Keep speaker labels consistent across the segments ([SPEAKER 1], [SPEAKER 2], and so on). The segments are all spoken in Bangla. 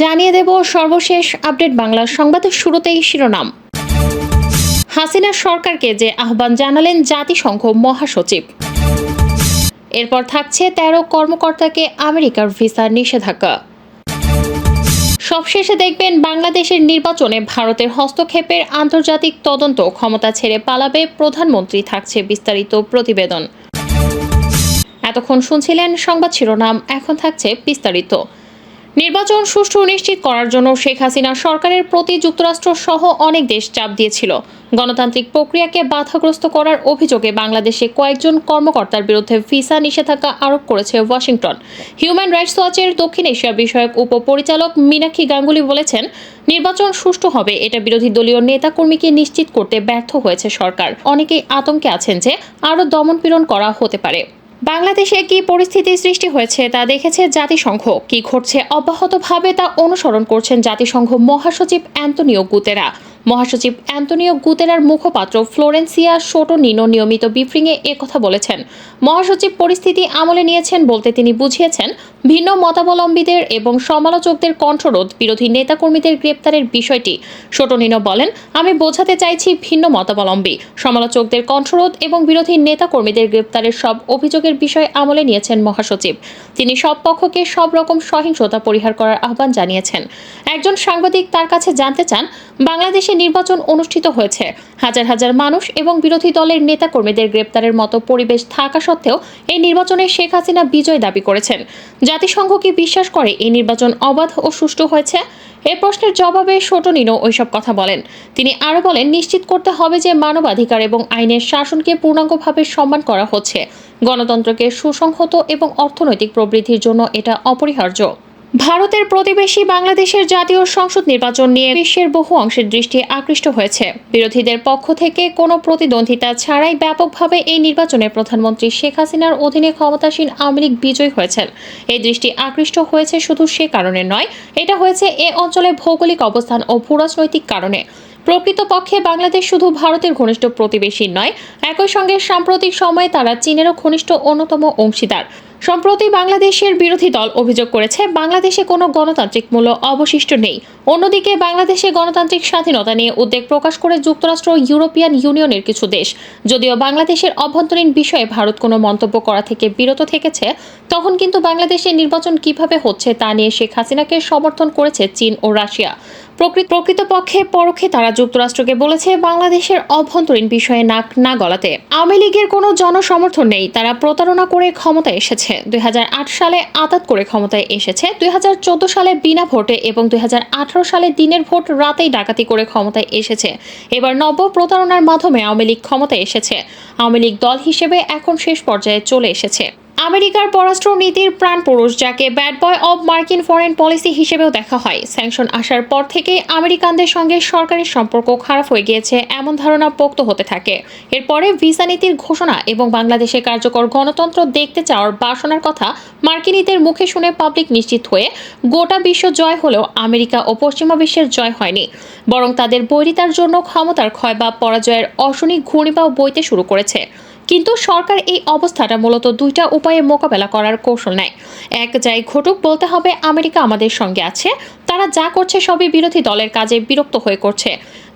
[SPEAKER 1] জানিয়ে দেব সর্বশেষ আপডেট বাংলার সংবাদের শুরুতেই শিরোনাম। হাসিনা সরকারকে যে আহ্বান জানালেন জাতিসংঘ মহাসচিব। এরপর থাকছে তেরো কর্মকর্তাকে আমেরিকার ভিসা নিষেধাজ্ঞা। সবশেষে দেখবেন বাংলাদেশের নির্বাচনে ভারতের হস্তক্ষেপের আন্তর্জাতিক তদন্ত ক্ষমতা ছেড়ে পালাবে প্রধানমন্ত্রী থাকছে বিস্তারিত প্রতিবেদন। এতক্ষণ শুনছিলেন সংবাদ শিরোনাম, এখন থাকছে বিস্তারিত। নির্বাচন সুষ্ঠু নিশ্চিত করার জন্য শেখ হাসিনা সরকারের প্রতি যুক্তরাষ্ট্র সহ অনেক দেশ চাপ দিয়েছিল। গণতান্ত্রিক প্রক্রিয়াকে বাধাগ্রস্ত করার অভিযোগে বাংলাদেশে কয়েকজন কর্মকর্তার বিরুদ্ধে ভিসা নিষেধাজ্ঞা আরোপ করেছে ওয়াশিংটন। হিউম্যান রাইটস ওয়াচের দক্ষিণ এশিয়া বিষয়ক উপপরিচালক মীনাক্ষী গাঙ্গুলি বলেছেন, নির্বাচন সুষ্ঠু হবে, এটা বিরোধী দলীয় নেতাকর্মীকে নিশ্চিত করতে ব্যর্থ হয়েছে সরকার। অনেকেই আতঙ্কে আছেন যে আরও দমনপীড়ন করা হতে পারে। বাংলাদেশে কি পরিস্থিতি সৃষ্টি হয়েছে তা দেখেছে জাতিসংঘ? কি ঘটছে অব্যাহতভাবে তা অনুসরণ করছেন জাতিসংঘ মহাসচিব অ্যান্তনিও গুতেরা। মহাসচিব অ্যান্তনিও গুতেরার মুখপাত্র ফ্লোরেন্সিয়া সোটোনিনো নিয়মিত ব্রিফিংয়ে একথা বলেছেন। মহাসচিব পরিস্থিতি আমলে নিয়েছেন বলতে তিনি বুঝিয়েছেন, ভিন্ন মতাবলম্বীদের এবং সমালোচকদের কণ্ঠরোধ বিরোধী নেতাকর্মীদের গ্রেপ্তারের বিষয়টি। সোটোনিনো বলেন, আমি বোঝাতে চাইছি ভিন্ন মতাবলম্বী, সমালোচকদের কণ্ঠরোধ এবং বিরোধী নেতাকর্মীদের গ্রেপ্তারের সব অভিযোগের বিষয় আমলে নিয়েছেন মহাসচিব। তিনি সব পক্ষকে সব রকম সহিংসতা পরিহার করার আহ্বান জানিয়েছেন। একজন সাংবাদিক তার কাছে জানতে চান, বাংলাদেশে নির্বাচন অনুষ্ঠিত হয়েছে। হাজার হাজার মানুষ এবং বিরোধী দলের নেতাকর্মীদের গ্রেপ্তারের মতো পরিবেশ থাকা সত্ত্বেও এই নির্বাচনে শেখ হাসিনা বিজয় দাবি করেছেন। জাতিসংঘ কি বিশ্বাস করে এই নির্বাচন অবাধ ও সুষ্ঠু হয়েছে? এ প্রশ্নের জবাবে সোটনিনো ওইসব কথা বলেন। তিনি আরও বলেন, নিশ্চিত করতে হবে যে মানবাধিকার এবং আইনের শাসনকে পূর্ণাঙ্গভাবে সম্মান করা হচ্ছে। গণতন্ত্রকে সুসংহত এবং অর্থনৈতিক প্রবৃদ্ধির জন্য এটা অপরিহার্য। ভারতের প্রতিবেশী বাংলাদেশের জাতীয় সংসদ নির্বাচন নিয়ে বিশ্বের বহু অংশের দৃষ্টি আকৃষ্ট হয়েছে। বিরোধীদের পক্ষ থেকে কোনো প্রতিদ্বন্দ্বিতা ছাড়াই ব্যাপকভাবে এই নির্বাচনে প্রধানমন্ত্রী শেখ হাসিনার অধীনে ক্ষমতাসীন আওয়ামী লীগ বিজয়ী হয়েছেন। এই দৃষ্টি আকৃষ্ট হয়েছে শুধু সে কারণে নয়, এটা হয়েছে এ অঞ্চলে ভৌগোলিক অবস্থান ও ভূরাজনৈতিক কারণে। প্রকৃতপক্ষে বাংলাদেশ শুধু ভারতের ঘনিষ্ঠ প্রতিবেশী নয়, একই সঙ্গে সাম্প্রতিক সময়ে তারা চীনেরও ঘনিষ্ঠ অন্যতম অংশীদার। সম্প্রতি বাংলাদেশের বিরোধী দল অভিযোগ করেছে, বাংলাদেশে কোনো গণতান্ত্রিক মূল্য অবশিষ্ট নেই। অন্যদিকে বাংলাদেশে গণতান্ত্রিক স্বাধীনতা নিয়ে উদ্বেগ প্রকাশ করে যুক্তরাষ্ট্র ও ইউরোপিয়ান ইউনিয়নের কিছু দেশ। যদিও বাংলাদেশের অভ্যন্তরীণ বিষয়ে ভারত কোনো মন্তব্য করা থেকে বিরত থেকেছে, তখন কিন্তু বাংলাদেশের নির্বাচন কীভাবে হচ্ছে তা নিয়ে শেখ হাসিনাকে সমর্থন করেছে চীন ও রাশিয়া। প্রকৃতপক্ষে পরোক্ষে তারা যুক্তরাষ্ট্রকে বলেছে বাংলাদেশের অভ্যন্তরীণ বিষয়ে নাক না গলাতে। আওয়ামী লীগের কোনো জনসমর্থন নেই। তারা প্রতারণা করে ক্ষমতায় এসেছে। দু হাজার আট সালে আতাত করে ক্ষমতায় এসেছে। দুই হাজার চোদ্দ সালে বিনা ভোটে এবং দুই হাজার আঠারো সালে দিনের ভোট রাতেই ডাকাতি করে ক্ষমতায় এসেছে। এবার নব্য প্রতারণার মাধ্যমে আওয়ামী লীগ ক্ষমতায় এসেছে। আওয়ামী লীগ দল হিসেবে এখন শেষ পর্যায়ে চলে এসেছে। আমেরিকার পররাষ্ট্র নীতির প্রাণপুরুষ যাকে ব্যাড বয় অব মার্কিন ফরেন পলিসি হিসেবেও দেখা হয়। স্যাংশন আসার পর থেকেই আমেরিকানদের সঙ্গে সরকারের সম্পর্ক খারাপ হয়ে গিয়েছে এমন ধারণা পোক্ত হতে থাকে। এরপরে ভিসা নীতির ঘোষণা এবং বাংলাদেশে কার্যকর গণতন্ত্র দেখতে চাওয়ার বাসনার কথা মার্কিনীদের মুখে শুনে পাবলিক নিশ্চিত হয়ে গোটা বিশ্ব জয় হলেও আমেরিকা ও পশ্চিমা বিশ্বের জয় হয়নি। বরং তাদের বৈরিতার জন্য ক্ষমতার ক্ষয় বা পরাজয়ের অশনি ঘূর্ণিপাও বইতে শুরু করেছে। কিন্তু সরকার এই অবস্থাটা মূলত দুইটা উপায়ে মোকাবেলা করার কৌশল নেয়। এক যাই ঘটুক, বলতে হবে আমেরিকা আমাদের সঙ্গে আছে, তারা যা করছে সবই বিরোধী দলের কাজে বিরক্ত হয়ে করছে।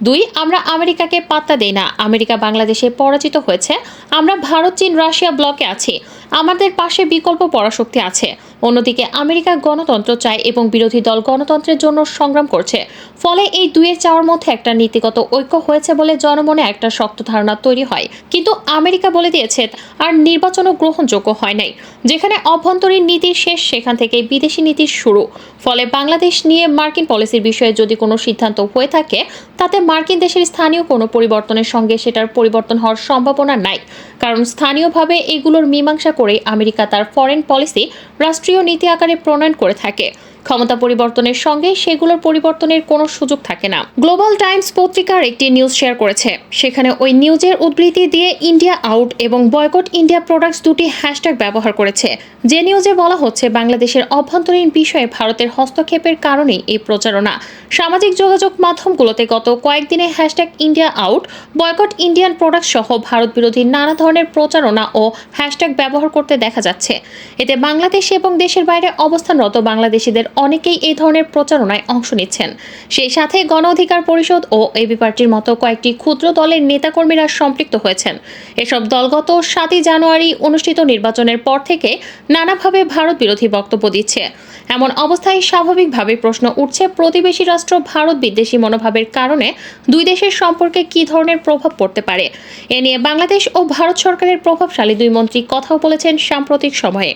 [SPEAKER 1] দুই, আমরা আমেরিকাকে পাত্তা দেই না। আমেরিকা বাংলাদেশে পরাজিত হয়েছে। আমরা ভারত, চীন, রাশিয়া ব্লকে আছি। আমাদের পাশে বিকল্প পরাশক্তি আছে। অন্যদিকে আমেরিকা গণতন্ত্র চায় এবং বিরোধী দল গণতন্ত্রের জন্য সংগ্রাম করছে। ফলে এই দুইয়ের চাওয়ার মধ্যে একটা নীতিগত ঐক্য হয়েছে বলে জনমনে একটা শক্ত ধারণা তৈরি হয়। কিন্তু আমেরিকা বলে দিয়েছে, আর নির্বাচনও গ্রহণযোগ্য হয় নাই। যেখানে অভ্যন্তরীণ নীতির শেষ, সেখান থেকে বিদেশি নীতির শুরু। ফলে বাংলাদেশ নিয়ে মার্কিন পলিসির বিষয়ে যদি কোনো সিদ্ধান্ত হয়ে থাকে, তাতে মার্কিন দেশের স্থানীয় কোনো পরিবর্তনের সঙ্গে সেটার পরিবর্তন হওয়ার সম্ভাবনা নাই। কারণ স্থানীয়ভাবে এগুলোর মীমাংসা করেই আমেরিকা তার ফরেন পলিসি রাষ্ট্রীয় নীতি আকারে প্রণয়ন করে থাকে। ক্ষমতা পরিবর্তনের সঙ্গে সেগুলোর পরিবর্তনের কোনো সুযোগ থাকে না। গ্লোবাল টাইমস পত্রিকার একটি নিউজ শেয়ার করেছে। সেখানে ওই নিউজের উদ্ধৃতি দিয়ে ইন্ডিয়া আউট এবং বয়কট ইন্ডিয়া প্রোডাক্টস দুটি হ্যাশট্যাগ ব্যবহার করেছে। যে নিউজে বলা হচ্ছে, বাংলাদেশের অভ্যন্তরীণ বিষয়ে ভারতের হস্তক্ষেপের কারণেই এই প্রচারণা। সামাজিক যোগাযোগ মাধ্যমগুলোতে গত কয়েকদিনে hashtag India out, boycott Indian product সহ ভারত বিরোধী নানা ধরনের প্রচারণা ও হ্যাশট্যাগ ব্যবহার করতে দেখা যাচ্ছে। এতে বাংলাদেশ এবং দেশের বাইরে অবস্থানরত বাংলাদেশিদের অনেকেই এই ধরনের প্রচারণায় অংশ নিচ্ছেন। সেই সাথে গণ অধিকার পরিষদ ও এবি পার্টির মতো কয়েকটি ক্ষুদ্র দলের নেতাকর্মীরা সম্পৃক্ত হয়েছেন। এসব দলগত সাতই জানুয়ারি অনুষ্ঠিত নির্বাচনের পর থেকে নানাভাবে ভারত বিরোধী বক্তব্য দিচ্ছে। এমন অবস্থায় স্বাভাবিকভাবে প্রশ্ন উঠছে, প্রতিবেশী রাষ্ট্র ভারত বিদ্বেষী মনোভাবের কারণে দুই দেশের সম্পর্কে কী ধরনের প্রভাব পড়তে পারে? এ নিয়ে বাংলাদেশ ও ভারত সরকারের প্রভাবশালী দুই মন্ত্রী কথাও বলেছেন সাম্প্রতিক সময়ে।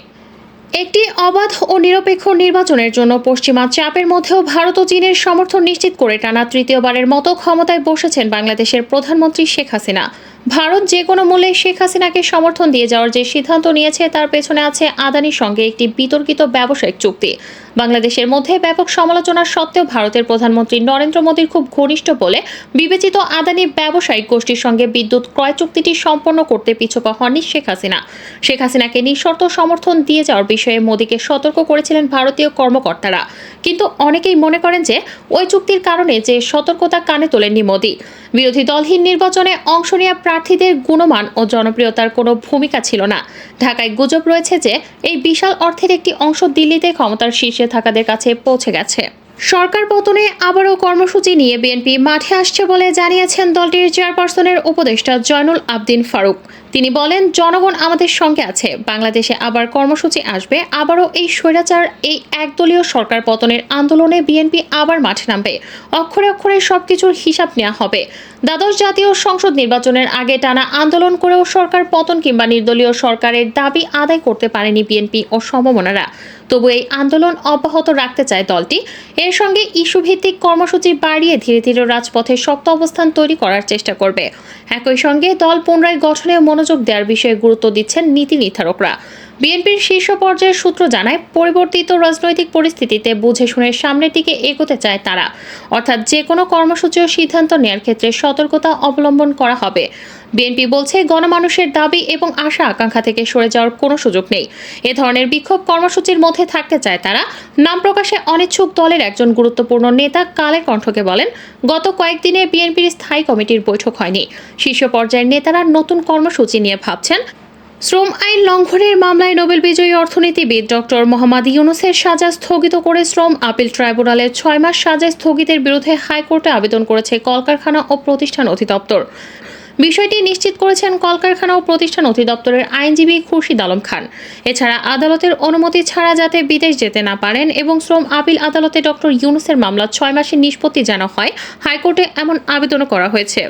[SPEAKER 1] একটি অবাধ ও নিরপেক্ষ নির্বাচনের জন্য পশ্চিমা চাপের মধ্যেও ভারত ও চীনের সমর্থন নিশ্চিত করে টানা তৃতীয়বারের মতো ক্ষমতায় বসেছেন বাংলাদেশের প্রধানমন্ত্রী শেখ হাসিনা। ভারত যে কোনো মূল্যে শেখ হাসিনাকে সমর্থন দিয়ে যাওয়ার যে সিদ্ধান্ত নিয়েছে, তার পেছনে আছে আদানির সঙ্গে একটি বিতর্কিত ব্যবসায়িক চুক্তি। বাংলাদেশের মধ্যে ব্যাপক সমালোচনা সত্ত্বেও ভারতের প্রধানমন্ত্রী নরেন্দ্র মোদীর খুব ঘনিষ্ঠ বলে বিবেচিত আদানি ব্যবসায়িক গোষ্ঠীর সঙ্গে বিদ্যুৎ ক্রয় চুক্তিটি সম্পন্ন করতে পিছপা হননি শেখ হাসিনা। শেখ হাসিনাকে নিঃশর্ত সমর্থন দিয়ে যাওয়ার বিষয়ে মোদীকে সতর্ক করেছিলেন ভারতীয় কর্মকর্তারা। কিন্তু অনেকেই মনে করেন যে ওই চুক্তির কারণে যে সতর্কতা কানে তোলেননি মোদী। বিরোধী দলহীন নির্বাচনে অংশ নেওয়া প্রার্থীদের গুণমান ও জনপ্রিয়তার কোনো ভূমিকা ছিল না। ঢাকায় গুজব রয়েছে যে, এই বিশাল অর্থের একটি অংশ দিল্লিতে ক্ষমতার শীর্ষে থাকাদের কাছে পৌঁছে গেছে। সরকার পতনে আবারও কর্মসূচি নিয়ে বিএনপি মাঠে আসছে বলে জানিয়েছেন দলটির চেয়ারপারসনের উপদেষ্টা জয়নুল আবদিন ফারুক। তিনি বলেন, জনগণ আমাদের সঙ্গে আছে। বাংলাদেশে আবার কর্মসূচি আসবে। আবারও এই স্বৈরাচার, এই একদলীয় সরকার পতনের আন্দোলনে বিএনপি আবার মাঠে নামবে। অক্ষরে অক্ষরে সবকিছুর হিসাব নেওয়া হবে। দ্বাদশ জাতীয় সংসদ নির্বাচনের আগে টানা আন্দোলন করেও সরকার পতন কিংবা নির্দলীয় সরকারের দাবি আদায় করতে পারেনি বিএনপি ও সমমনারা। তবু এই আন্দোলন অব্যাহত রাখতে চায় দলটি। এর সঙ্গে ইস্যুভিত্তিক কর্মসূচি বাড়িয়ে ধীরে ধীরে রাজপথে শক্ত অবস্থান তৈরি করার চেষ্টা করবে। একই সঙ্গে দল পুনরায় গঠনে মনোযোগ দেওয়ার বিষয়ে গুরুত্ব দিচ্ছেন নীতি নির্ধারকরা। বিএনপির শীর্ষ পর্যায়ের সূত্র জানায়, পরিবর্তিত রাজনৈতিক পরিস্থিতিতে বুঝে শুনে সামনের দিকে এগোতে চায় তারা। অর্থাৎ যে কোনো কর্মসূচি ও সিদ্ধান্ত নেওয়ার ক্ষেত্রে সতর্কতা অবলম্বন করা হবে। বিএনপি বলছে, গণমানুষের দাবি এবং আশা আকাঙ্ক্ষা থেকে সরে যাওয়ার কোনো সুযোগ নেই। এ ধরনের বিক্ষোভ কর্মসূচির মধ্যে থাকতে চায় তারা। নাম প্রকাশে অনিচ্ছুক দলের একজন গুরুত্বপূর্ণ নেতা কালের কণ্ঠকে বলেন, গত কয়েকদিনে বিএনপির স্থায়ী কমিটির বৈঠক হয়নি। শীর্ষ পর্যায়ের নেতারা নতুন কর্মসূচি নিয়ে ভাবছেন। শ্রম আইন লঙ্ঘনের মামলায় নোবেল বিজয়ী অর্থনীতিবিদ ডক্টর মোহাম্মদ ইউনুসের সাজা স্থগিত করে শ্রম আপিল ট্রাইব্যুনালের ছয় মাস সাজা স্থগিতের বিরুদ্ধে হাইকোর্টে আবেদন করেছে কলকারখানা ও প্রতিষ্ঠান অধিদপ্তর। বিষয়টি নিশ্চিত করেছেন কলকারখানা ও প্রতিষ্ঠান অধিদপ্তরের আইনজীবী খুরশিদ আলম খান। এছাড়া আদালতের অনুমতি ছাড়া যাতে বিদেশ যেতে না পারেন এবং শ্রম আপিল আদালতে ডক্টর ইউনুসের মামলা ছয় মাসের নিষ্পত্তি জানা হয়, হাইকোর্টে এমন আবেদনও করা হয়েছে।